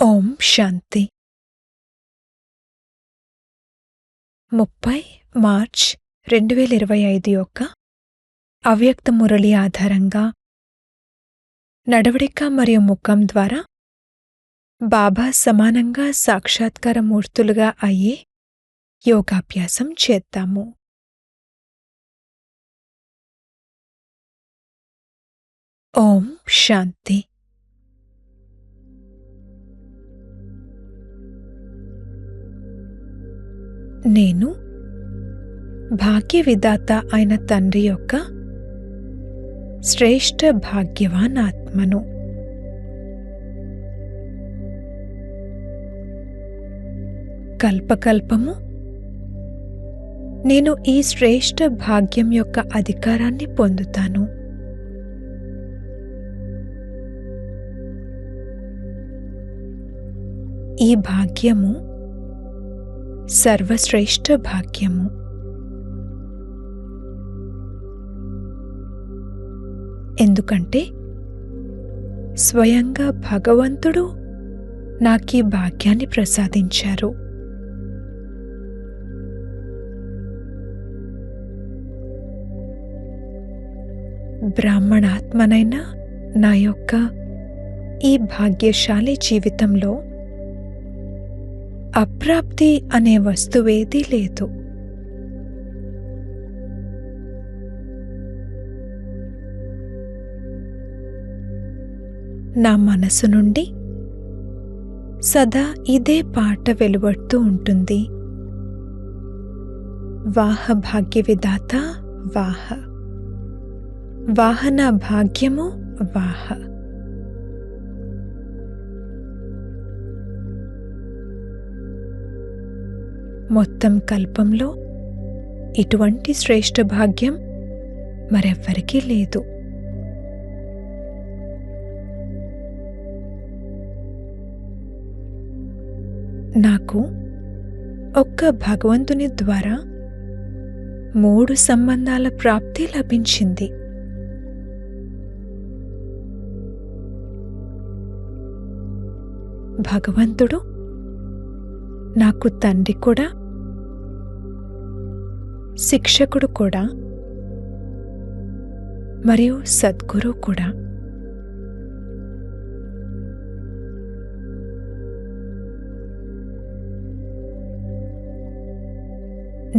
ఓం శాంతి. ముప్పై మార్చ్ రెండు వేల ఇరవై ఐదు యొక్క అవ్యక్త మురళి ఆధారంగా నడవడిక మరియు ముఖం ద్వారా బాబా సమానంగా సాక్షాత్కార మూర్తులుగా అయ్యే యోగాభ్యాసం చేద్దాము. ఓం శాంతి. నేను భాగ్య విధాత అయిన తండ్రి యొక్క శ్రేష్ఠ భాగ్యవాన్ ఆత్మను. కల్పకల్పము నేను ఈ శ్రేష్ఠ భాగ్యం యొక్క అధికారాన్ని పొందుతాను. ఈ భాగ్యము సర్వశ్రేష్ఠ భాగ్యము. ఎందుకంటే స్వయంగా భగవంతుడు నాకీ భాగ్యాన్ని ప్రసాదించారు. బ్రాహ్మణాత్మనైన నా యొక్క ఈ భాగ్యశాలి జీవితంలో అప్రాప్తి అనే వస్తువేదీ లేదు. నా మనసు నుండి సదా ఇదే పాట వెలువడుతూ ఉంటుంది. వాహ భాగ్య విధాత వాహ. వాహన భాగ్యము వాహ. మొత్తం కల్పంలో ఇటువంటి శ్రేష్ఠ భాగ్యం మరెవ్వరికీ లేదు. నాకు ఒక్క భగవంతుని ద్వారా మూడు సంబంధాల ప్రాప్తి లభించింది. భగవంతుడు నాకు తండ్రి కూడా శిక్షకుడు కూడా మరియు సద్గురు కూడా.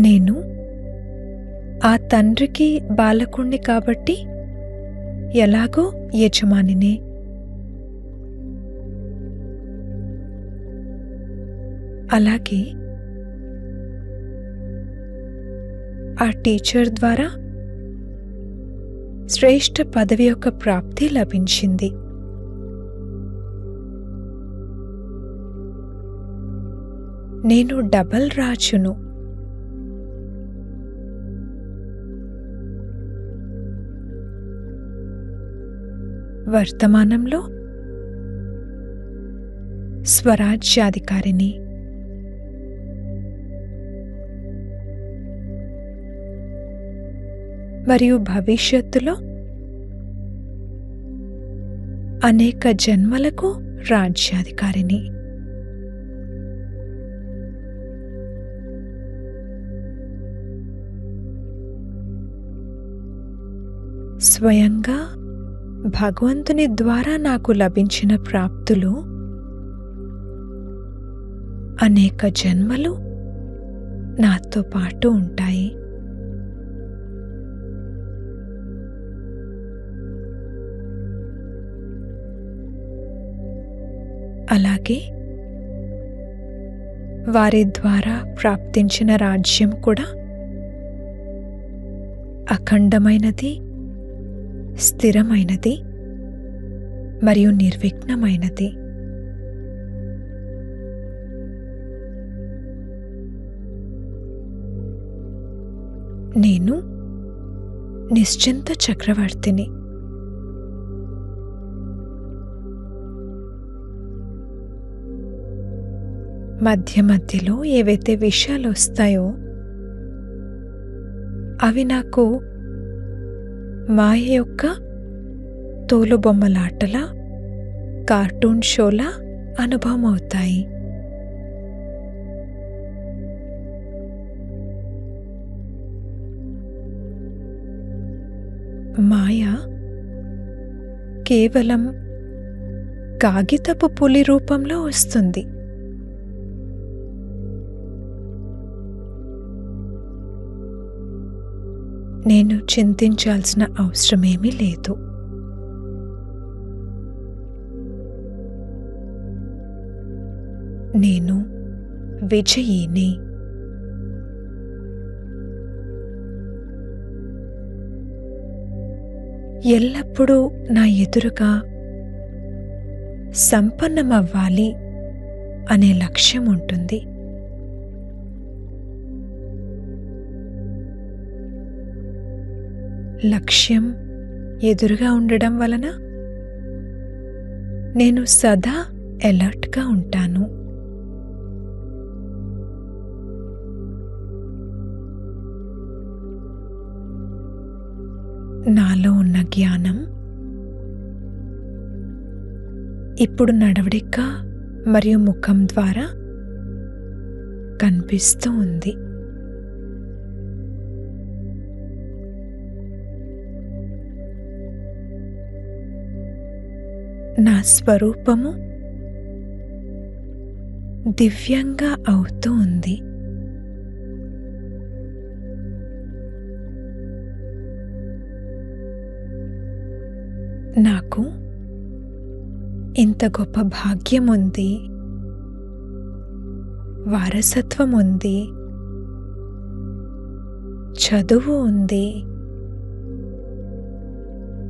నేను ఆ తండ్రికి బాలకుణ్ణి కాబట్టి ఎలాగో యజమానినే. అలాగే ఆ టీచర్ ద్వారా శ్రేష్ఠ పదవి యొక్క ప్రాప్తి లభించింది. నేను డబల్ రాజును. వర్తమానంలో స్వరాజ్యాధికారిని మరియు భవిష్యత్తులో అనేక జన్మలకు రాజ్యాధికారిని. స్వయంగా భగవంతుని ద్వారా నాకు లభించిన ప్రాప్తులు అనేక జన్మలు నాతో పాటు ఉంటాయి. అలాగే వారి ద్వారా ప్రాప్తించిన రాజ్యం కూడా అఖండమైనది స్థిరమైనది మరియు నిర్విఘ్నమైనది. నేను నిశ్చింత చక్రవర్తిని. మధ్య మధ్యలో ఏవైతే విషయాలు వస్తాయో అవి నాకు మాయ యొక్క తోలుబొమ్మలాటల కార్టూన్ షోలా అనుభవం అవుతాయి. మాయ కేవలం కాగితపు పులి రూపంలో వస్తుంది. నేను చింతించాల్సిన అవసరమేమీ లేదు. నేను విజయిని. ఎల్లప్పుడూ నా ఎదురుగా సంపన్నమవ్వాలి అనే లక్ష్యం ఉంటుంది. లక్ష్యం ఎదురుగా ఉండడం వలన నేను సదా ఎలర్ట్గా ఉంటాను. నాలో ఉన్న జ్ఞానం ఇప్పుడు నడవడిక మరియు ముఖం ద్వారా కనిపిస్తూ ఉంది. నా స్వరూపము దివ్యంగా అవుతూ ఉంది. నాకు ఇంత గొప్ప భాగ్యం ఉంది. వారసత్వం ఉంది. చదువు ఉంది.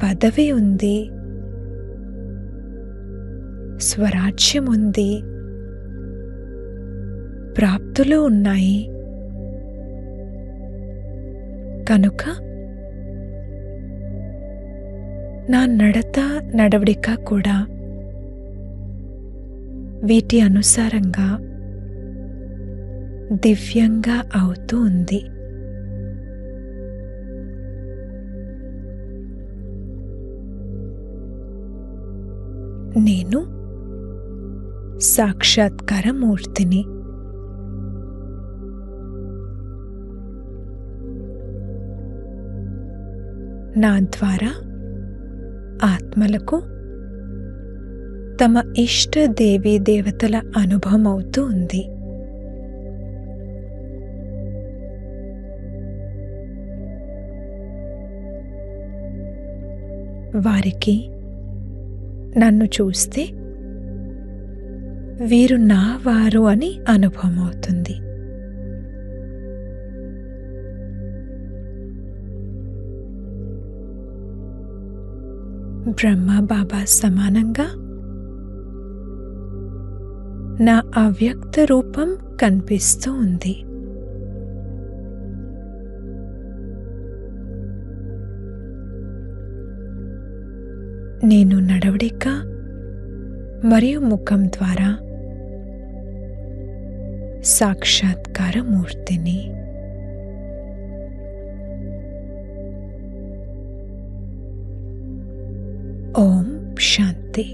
పదవి ఉంది. స్వరాజ్యం ఉంది. ప్రాప్తులు ఉన్నాయి. కనుక నా నడత నడవడిక కూడా వీటి అనుసారంగా దివ్యంగా అవుతూ ఉంది. నేను సాక్షాత్కార మూర్తిని నా ద్వారా ఆత్మలకు తమ ఇష్ట దేవీ దేవతల అనుభవం అవుతూ ఉంది. వారికి నన్ను చూస్తే వీరు నా వారు అని అనుభవం అవుతుంది బ్రహ్మ బాబా సమానంగా నా అవ్యక్త రూపం కనిపిస్తూ ఉంది. నేను నడవడిక మరియు ముఖం ద్వారా సాక్షాత్కార మూర్తిని ఓం శాంతి